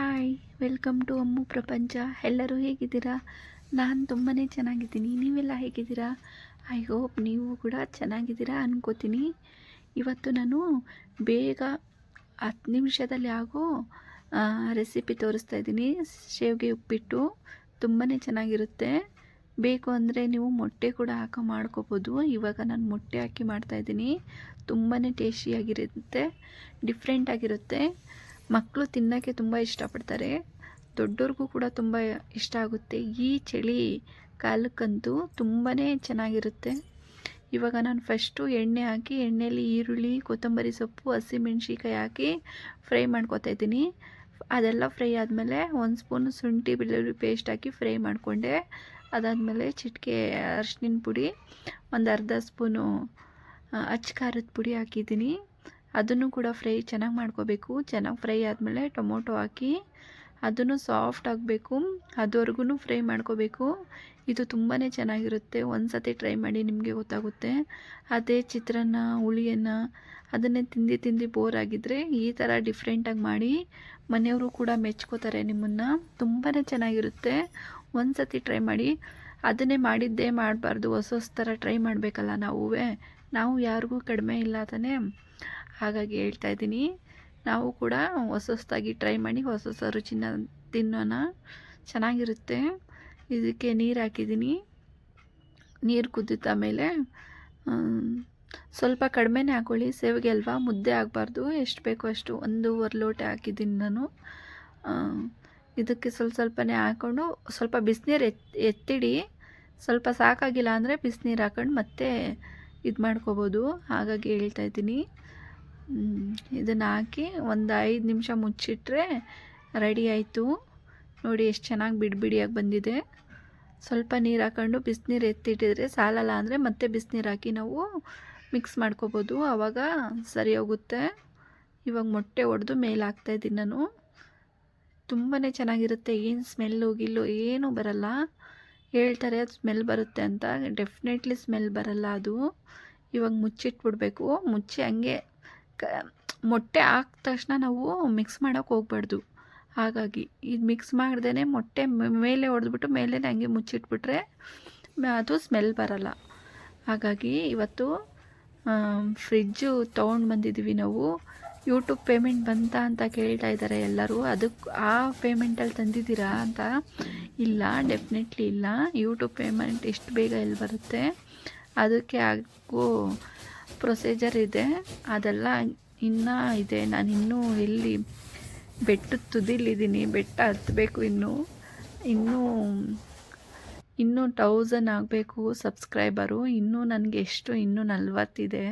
Hi welcome to ಅಮ್ಮು ಪ್ರಪಂಚ ಎಲ್ಲರೂ ಹೇಗಿದ್ದೀರಾ? ನಾನು ತುಂಬಾ ಚೆನ್ನಾಗಿದ್ದೀನಿ. ನೀವೆಲ್ಲ ಹೇಗಿದ್ದೀರಾ? ಐ ಹೋಪ್ ನೀವು ಕೂಡ ಚೆನ್ನಾಗಿದ್ದೀರಾ ಅನ್ಕೋತೀನಿ. ಇವತ್ತು ನಾನು ಬೇಗ ಹತ್ತು ನಿಮಿಷದಲ್ಲಿ ಆಗೋ ರೆಸಿಪಿ ತೋರಿಸ್ತಾ ಇದ್ದೀನಿ. ಶೇವಿಗೆ ಉಪ್ಪಿಟ್ಟು ತುಂಬಾ ಚೆನ್ನಾಗಿರುತ್ತೆ. ಬೇಕು ಅಂದರೆ ನೀವು ಮೊಟ್ಟೆ ಕೂಡ ಹಾಕೋ ಮಾಡ್ಕೋಬೋದು. ಇವಾಗ ನಾನು ಮೊಟ್ಟೆ ಹಾಕಿ ಮಾಡ್ತಾಯಿದ್ದೀನಿ ತುಂಬಾ ಟೇಸ್ಟಿಯಾಗಿರುತ್ತೆ ಡಿಫ್ರೆಂಟಾಗಿರುತ್ತೆ ಮಕ್ಕಳು ತಿನ್ನೋಕ್ಕೆ ತುಂಬ ಇಷ್ಟಪಡ್ತಾರೆ. ದೊಡ್ಡವ್ರಿಗೂ ಕೂಡ ತುಂಬ ಇಷ್ಟ ಆಗುತ್ತೆ. ಈ ಚಳಿ ಕಾಲಕ್ಕಂತೂ ತುಂಬಾ ಚೆನ್ನಾಗಿರುತ್ತೆ. ಇವಾಗ ನಾನು ಫಸ್ಟು ಎಣ್ಣೆ ಹಾಕಿ, ಎಣ್ಣೆಯಲ್ಲಿ ಈರುಳ್ಳಿ, ಕೊತ್ತಂಬರಿ ಸೊಪ್ಪು ಹಸಿಮೆಣ್ಸಿಕಾಯಿ ಹಾಕಿ ಫ್ರೈ ಮಾಡ್ಕೊತಾ ಇದ್ದೀನಿ. ಅದೆಲ್ಲ ಫ್ರೈ ಆದಮೇಲೆ ಒಂದು ಸ್ಪೂನ್ ಶುಂಠಿ ಬೆಳ್ಳುಳ್ಳಿ ಪೇಸ್ಟ್ ಹಾಕಿ ಫ್ರೈ ಮಾಡಿಕೊಂಡೆ. ಅದಾದಮೇಲೆ ಚಿಟಿಕೆ ಅರ್ಶಿನ ಪುಡಿ, ಒಂದು ಅರ್ಧ ಸ್ಪೂನು ಅಚ್ಚ ಖಾರದ ಪುಡಿ ಹಾಕಿದ್ದೀನಿ. ಅದನ್ನು ಕೂಡ ಫ್ರೈ ಚೆನ್ನಾಗಿ ಮಾಡ್ಕೋಬೇಕು. ಚೆನ್ನಾಗಿ ಫ್ರೈ ಆದಮೇಲೆ ಟೊಮೊಟೊ ಹಾಕಿ ಅದನ್ನು ಸಾಫ್ಟ್ ಆಗಬೇಕು. ಅದುವರೆಗೂ ಫ್ರೈ ಮಾಡ್ಕೋಬೇಕು. ಇದು ತುಂಬಾ ಚೆನ್ನಾಗಿರುತ್ತೆ. ಒಂದು ಸತಿ ಟ್ರೈ ಮಾಡಿ ನಿಮಗೆ ಗೊತ್ತಾಗುತ್ತೆ. ಅದೇ ಚಿತ್ರಾನ್ನ, ಹುಳಿಯನ್ನು ಅದನ್ನೇ ತಿಂದು ತಿಂದು ಬೋರ್ ಆಗಿದ್ದರೆ ಈ ಥರ ಡಿಫ್ರೆಂಟಾಗಿ ಮಾಡಿ ಮನೆಯವರು ಕೂಡ ಮೆಚ್ಕೋತಾರೆ ನಿಮ್ಮನ್ನು. ತುಂಬಾ ಚೆನ್ನಾಗಿರುತ್ತೆ. ಒಂದು ಸತಿ ಟ್ರೈ ಮಾಡಿ. ಅದನ್ನೇ ಮಾಡಿದ್ದೇ ಮಾಡಬಾರ್ದು. ಹೊಸ ಹೊಸ ಥರ ಟ್ರೈ ಮಾಡಬೇಕಲ್ಲ ನಾವೂ ನಾವು ಯಾರಿಗೂ ಕಡಿಮೆ ಇಲ್ಲ ತಾನೇ. ಹಾಗಾಗಿ ಹೇಳ್ತಾ ಇದ್ದೀನಿ. ನಾವು ಕೂಡ ಹೊಸ ಹೊಸದಾಗಿ ಟ್ರೈ ಮಾಡಿ ಹೊಸ ಹೊಸ ರುಚಿನ ತಿನ್ನೋಣ. ಚೆನ್ನಾಗಿರುತ್ತೆ. ಇದಕ್ಕೆ ನೀರು ಹಾಕಿದ್ದೀನಿ. ನೀರು ಕುದಿತ ಮೇಲೆ ಸ್ವಲ್ಪ ಕಡಿಮೆನೇ ಹಾಕೊಳ್ಳಿ. ಸೇವಿಗೆ ಅಲ್ವಾ? ಮುದ್ದೆ ಆಗಬಾರ್ದು. ಎಷ್ಟು ಬೇಕೋ ಅಷ್ಟು ಒಂದೂವರೆ ಲೋಟ ಹಾಕಿದ್ದೀನಿ ನಾನು. ಇದಕ್ಕೆ ಸ್ವಲ್ಪ ಸ್ವಲ್ಪನೇ ಹಾಕ್ಕೊಂಡು ಸ್ವಲ್ಪ ಬಿಸಿನೀರು ಎತ್, ಎತ್ತಿಡಿ. ಸ್ವಲ್ಪ ಸಾಕಾಗಿಲ್ಲ ಅಂದರೆ ಬಿಸಿನೀರು ಹಾಕೊಂಡು ಮತ್ತೆ ಇದು ಮಾಡ್ಕೋಬೋದು. ಹಾಗಾಗಿ ಹೇಳ್ತಾ ಇದ್ದೀನಿ. ಇದನ್ನು ಹಾಕಿ ಒಂದು ಐದು ನಿಮಿಷ ಮುಚ್ಚಿಟ್ರೆ ರೆಡಿ ಆಯಿತು. ನೋಡಿ ಎಷ್ಟು ಚೆನ್ನಾಗಿ ಬಿಡಿಬಿಡಿಯಾಗಿ ಬಂದಿದೆ. ಸ್ವಲ್ಪ ನೀರು ಹಾಕೊಂಡು ಬಿಸಿನೀರು ಎತ್ತಿಟ್ಟಿದ್ರೆ ಸಾಲಲ್ಲ ಅಂದರೆ ಮತ್ತೆ ಬಿಸಿನೀರು ಹಾಕಿ ನಾವು ಮಿಕ್ಸ್ ಮಾಡ್ಕೋಬೋದು. ಆವಾಗ ಸರಿ ಹೋಗುತ್ತೆ. ಇವಾಗ ಮೊಟ್ಟೆ ಒಡೆದು ಮೇಲೆ ಹಾಕ್ತಾಯಿದ್ದೀನಿ ನಾನು. ತುಂಬಾ ಚೆನ್ನಾಗಿರುತ್ತೆ. ಏನು ಸ್ಮೆಲ್ಲು ಗಿಲ್ಲು ಏನೂ ಬರಲ್ಲ. ಹೇಳ್ತಾರೆ ಅದು ಸ್ಮೆಲ್ ಬರುತ್ತೆ ಅಂತ. ಡೆಫಿನೆಟ್ಲಿ ಸ್ಮೆಲ್ ಬರಲ್ಲ ಅದು. ಇವಾಗ ಮುಚ್ಚಿಟ್ಬಿಡ್ಬೇಕು. ಮುಚ್ಚಿ ಹಂಗೆ ಮೊಟ್ಟೆ ಹಾಕಿದ ತಕ್ಷಣ ನಾವು ಮಿಕ್ಸ್ ಮಾಡೋಕ್ಕೆ ಹೋಗ್ಬಾರ್ದು. ಹಾಗಾಗಿ ಇದು ಮಿಕ್ಸ್ ಮಾಡ್ದೇ ಮೊಟ್ಟೆ ಮೇಲೆ ಹೊಡೆದ್ಬಿಟ್ಟು ಮೇಲೆ ಹಂಗೆ ಮುಚ್ಚಿಟ್ಬಿಟ್ರೆ ಅದು ಸ್ಮೆಲ್ ಬರಲ್ಲ. ಹಾಗಾಗಿ ಇವತ್ತು ಫ್ರಿಜ್ಜು ತೊಗೊಂಡು ಬಂದಿದ್ದೀವಿ ನಾವು. ಯೂಟ್ಯೂಬ್ ಪೇಮೆಂಟ್ ಬಂತ ಅಂತ ಕೇಳ್ತಾ ಇದ್ದಾರೆ ಎಲ್ಲರೂ. ಅದಕ್ಕೆ ಆ ಪೇಮೆಂಟಲ್ಲಿ ತಂದಿದ್ದೀರಾ ಅಂತ ಇಲ್ಲ ಡೆಫಿನೆಟ್ಲಿ ಇಲ್ಲ. ಯೂಟ್ಯೂಬ್ ಪೇಮೆಂಟ್ ಎಷ್ಟು ಬೇಗ ಎಲ್ಲಿ ಬರುತ್ತೆ? ಅದಕ್ಕೆ ಆಗೋ ಪ್ರೊಸೀಜರ್ ಇದೆ. ಅದೆಲ್ಲ ಇನ್ನೂ ಇದೆ. ನಾನು ಇನ್ನೂ ಎಲ್ಲಿ ಬೆಟ್ಟದ ತುದಿಲಿದ್ದೀನಿ. ಬೆಟ್ಟ ಹತ್ತಬೇಕು ಇನ್ನೂ. ಇನ್ನೂ ಇನ್ನೂ ಟೌಸನ್ ಆಗಬೇಕು ಸಬ್ಸ್ಕ್ರೈಬರು ಇನ್ನೂ ನನಗೆ ಎಷ್ಟು? ಇನ್ನೂ ನಲ್ವತ್ತಿದೆ.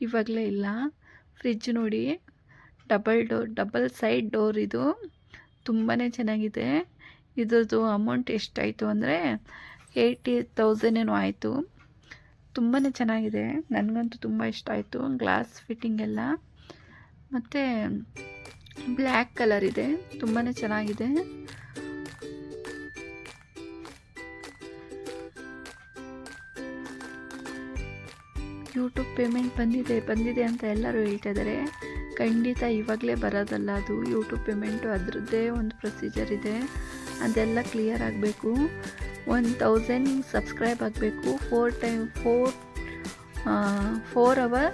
ಇವಾಗಲೇ ಇಲ್ಲ. ಫ್ರಿಜ್ ನೋಡಿ double door double side door ಇದು ತುಂಬಾ ಚೆನ್ನಾಗಿದೆ. ಇದ್ರದ್ದು ಅಮೌಂಟ್ ಎಷ್ಟಾಯಿತು ಅಂದರೆ ಏಯ್ಟಿ ತೌಸಂಡೇನೋ ಆಯಿತು. ತುಂಬಾ ಚೆನ್ನಾಗಿದೆ. ನನಗಂತೂ ತುಂಬ ಇಷ್ಟ ಆಯಿತು. ಗ್ಲಾಸ್ ಫಿಟ್ಟಿಂಗ್ ಎಲ್ಲ. ಮತ್ತು ಬ್ಲ್ಯಾಕ್ ಕಲರ್ ಇದೆ. ತುಂಬಾ ಚೆನ್ನಾಗಿದೆ. ಯೂಟ್ಯೂಬ್ ಪೇಮೆಂಟ್ ಬಂದಿದೆ. ಬಂದಿದೆ ಅಂತ ಎಲ್ಲರೂ ಹೇಳ್ತಾ ಇದ್ದಾರೆ ಖಂಡಿತ ಇವಾಗಲೇ ಬರೋದಲ್ಲ ಅದು. ಯೂಟ್ಯೂಬ್ ಪೇಮೆಂಟು ಅದರದ್ದೇ ಒಂದು ಪ್ರೊಸೀಜರ್ ಇದೆ. ಅದೆಲ್ಲ ಕ್ಲಿಯರ್ ಆಗಬೇಕು. ಒನ್ ತೌಸಂಡ್ ಸಬ್ಸ್ಕ್ರೈಬ್ ಆಗಬೇಕು. Four time four four hour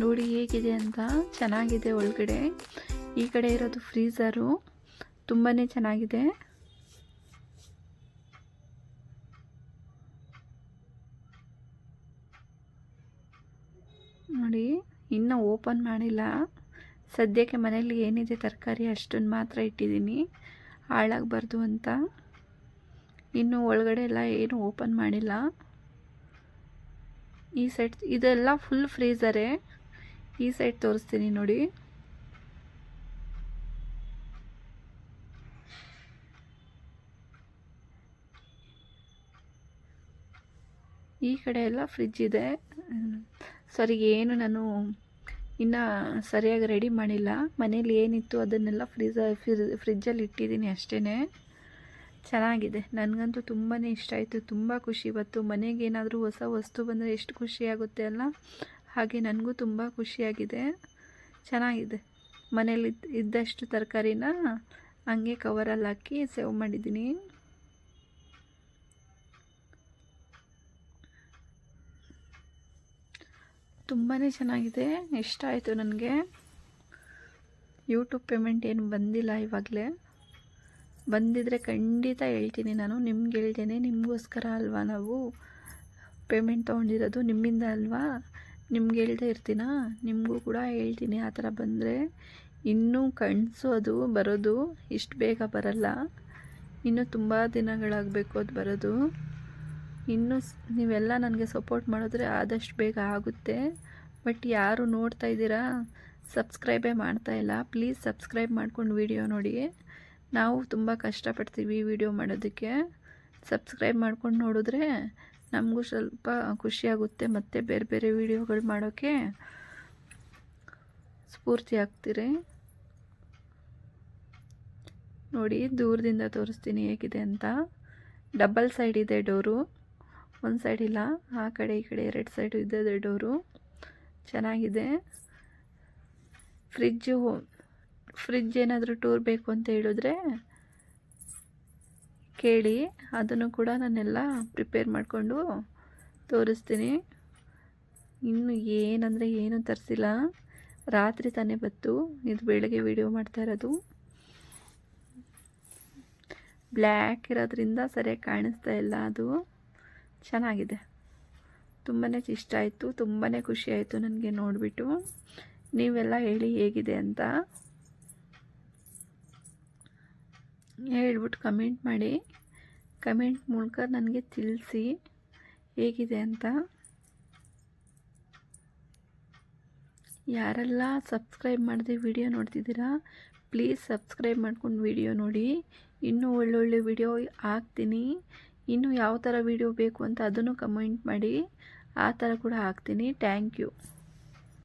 ನೋಡಿ ಹೇಗಿದೆ ಅಂತ? ಚೆನ್ನಾಗಿದೆ ಒಳಗಡೆ. ಈ ಕಡೆ ಇರೋದು ಫ್ರೀಝರು ತುಂಬಾ ಚೆನ್ನಾಗಿದೆ. ನೋಡಿ, ಇನ್ನೂ ಓಪನ್ ಮಾಡಿಲ್ಲ. ಸದ್ಯಕ್ಕೆ ಮನೇಲಿ ಏನಿದೆ ತರಕಾರಿ ಅಷ್ಟನ್ನು ಮಾತ್ರ ಇಟ್ಟಿದ್ದೀನಿ. ಹಾಳಾಗಬಾರ್ದು ಅಂತ. ಇನ್ನು ಒಳಗಡೆ ಎಲ್ಲ ಏನು ಓಪನ್ ಮಾಡಿಲ್ಲ. ಈ ಸೈಡ್ ಇದೆಲ್ಲ ಫುಲ್ ಫ್ರೀಸರೇ ಈ ಸೈಡ್ ತೋರಿಸ್ತೀನಿ ನೋಡಿ. ಈ ಕಡೆ ಎಲ್ಲ ಫ್ರಿಜ್ ಇದೆ. ಸರಿ, ಏನು ನಾನು ಇನ್ನೂ ಸರಿಯಾಗಿ ರೆಡಿ ಮಾಡಿಲ್ಲ. ಮನೇಲಿ ಏನಿತ್ತು ಅದನ್ನೆಲ್ಲ ಫ್ರಿಜ್ ಫ್ರಿಜ್ಜಲ್ಲಿ ಇಟ್ಟಿದ್ದೀನಿ ಅಷ್ಟೇ ಚೆನ್ನಾಗಿದೆ. ನನಗಂತೂ ತುಂಬಾ ಇಷ್ಟ ಆಯಿತು. ತುಂಬ ಖುಷಿ ಇವತ್ತು ಮನೆಗೆ ಏನಾದರೂ ಹೊಸ ವಸ್ತು ಬಂದರೆ ಎಷ್ಟು ಖುಷಿಯಾಗುತ್ತೆ ಅಲ್ಲ? ಹಾಗೆ ನನಗೂ ತುಂಬ ಖುಷಿಯಾಗಿದೆ ಚೆನ್ನಾಗಿದೆ. ಮನೇಲಿ ಇದ್ದ- ಇದ್ದಷ್ಟು ತರಕಾರಿನ ಹಂಗೆ ಕವರಲ್ಲಿ ಹಾಕಿ ಸೇವ್ ಮಾಡಿದ್ದೀನಿ. ತುಂಬಾ ಚೆನ್ನಾಗಿದೆ. ಇಷ್ಟ ಆಯಿತು ನನಗೆ. ಯೂಟ್ಯೂಬ್ ಪೇಮೆಂಟ್ ಏನು ಬಂದಿಲ್ಲ ಇವಾಗಲೇ. ಬಂದಿದ್ದರೆ ಖಂಡಿತ ಹೇಳ್ತೀನಿ ನಾನು. ನಿಮ್ಗೆ ಹೇಳ್ತೇನೆ. ನಿಮಗೋಸ್ಕರ ಅಲ್ವಾ ನಾವು ಪೇಮೆಂಟ್ ತೊಗೊಂಡಿರೋದು? ನಿಮ್ಮಿಂದ ಅಲ್ವಾ? ನಿಮ್ಗೆ ಹೇಳ್ದೆ ಇರ್ತೀನ? ನಿಮಗೂ ಕೂಡ ಹೇಳ್ತೀನಿ ಆ ಥರ ಬಂದರೆ. ಇನ್ನೂ ಕಣಿಸೋದು, ಬರೋದು ಇಷ್ಟು ಬೇಗ ಬರಲ್ಲ. ಇನ್ನೂ ತುಂಬ ದಿನಗಳಾಗಬೇಕು ಅದು ಬರೋದು. ಇನ್ನೂ ನೀವೆಲ್ಲ ನನಗೆ ಸಪೋರ್ಟ್ ಮಾಡಿದ್ರೆ ಆದಷ್ಟು ಬೇಗ ಆಗುತ್ತೆ. ಬಟ್ ಯಾರು ನೋಡ್ತಾ ಇದ್ದೀರಾ ಸಬ್ಸ್ಕ್ರೈಬೇ ಮಾಡ್ತಾ ಇಲ್ಲ. ಪ್ಲೀಸ್ ಸಬ್ಸ್ಕ್ರೈಬ್ ಮಾಡ್ಕೊಂಡು ವಿಡಿಯೋ ನೋಡಿ. ನಾವು ತುಂಬ ಕಷ್ಟಪಡ್ತೀವಿ ವಿಡಿಯೋ ಮಾಡೋದಕ್ಕೆ. ಸಬ್ಸ್ಕ್ರೈಬ್ ಮಾಡ್ಕೊಂಡು ನೋಡಿದ್ರೆ ನಮಗೂ ಸ್ವಲ್ಪ ಖುಷಿಯಾಗುತ್ತೆ ಮತ್ತು ಬೇರೆ ಬೇರೆ ವಿಡಿಯೋಗಳು ಮಾಡೋಕ್ಕೆ ಸ್ಫೂರ್ತಿ ಆಗ್ತೀರಿ. ನೋಡಿ, ದೂರದಿಂದ ತೋರಿಸ್ತೀನಿ ಹೇಗಿದೆ ಅಂತ. ಡಬಲ್ ಸೈಡ್ ಇದೆ ಡೋರು. ಒಂದು ಸೈಡ್ ಇಲ್ಲ, ಆ ಕಡೆ ಈ ಕಡೆ ಎರಡು ಸೈಡು ಇದೆ ಡೋರು ಚೆನ್ನಾಗಿದೆ. ಫ್ರಿಜ್ಜು ಫ್ರಿಜ್ ಏನಾದರೂ ಟೂರ್ ಬೇಕು ಅಂತ ಹೇಳಿದ್ರೆ ಕೇಳಿ. ಅದನ್ನು ಕೂಡ ನಾನೆಲ್ಲ ಪ್ರಿಪೇರ್ ಮಾಡಿಕೊಂಡು ತೋರಿಸ್ತೀನಿ. ಇನ್ನು ಏನಂದರೆ ಏನೂ ತರಿಸಿಲ್ಲ. ರಾತ್ರಿ ತಾನೇ ಬತ್ತು ಇದು ಬೆಳಗ್ಗೆ ವಿಡಿಯೋ ಮಾಡ್ತಾ ಇರೋದು. ಬ್ಲ್ಯಾಕ್ ಇರೋದ್ರಿಂದ ಸರಿಯಾಗಿ ಕಾಣಿಸ್ತಾ ಇಲ್ಲ ಅದು. ಚೆನ್ನಾಗಿದೆ. ತುಂಬಾ ಇಷ್ಟ ಆಯಿತು ತುಂಬಾ ಖುಷಿ ಆಯಿತು ನನಗೆ ನೋಡಿಬಿಟ್ಟು. ನೀವೆಲ್ಲ ಹೇಳಿ ಹೇಗಿದೆ ಅಂತ ಹೇಳ್ಬಿಟ್ಟು ಕಮೆಂಟ್ ಮಾಡಿ. ಕಮೆಂಟ್ ಮೂಲಕ ನನಗೆ ತಿಳಿಸಿ ಹೇಗಿದೆ ಅಂತ. ಯಾರೆಲ್ಲ ಸಬ್ಸ್ಕ್ರೈಬ್ ಮಾಡಿದೆ ವಿಡಿಯೋ ನೋಡ್ತಿದ್ದೀರಾ, ಪ್ಲೀಸ್ ಸಬ್ಸ್ಕ್ರೈಬ್ ಮಾಡ್ಕೊಂಡು ವಿಡಿಯೋ ನೋಡಿ. ಇನ್ನೂ ಒಳ್ಳೊಳ್ಳೆ ವಿಡಿಯೋ ಹಾಕ್ತೀನಿ. ಇನ್ನು ಯಾವ ಥರ ವಿಡಿಯೋ ಬೇಕು ಅಂತ ಅದನ್ನು ಕಮೆಂಟ್ ಮಾಡಿ. ಆ ಥರ ಕೂಡ ಹಾಕ್ತೀನಿ. Thank you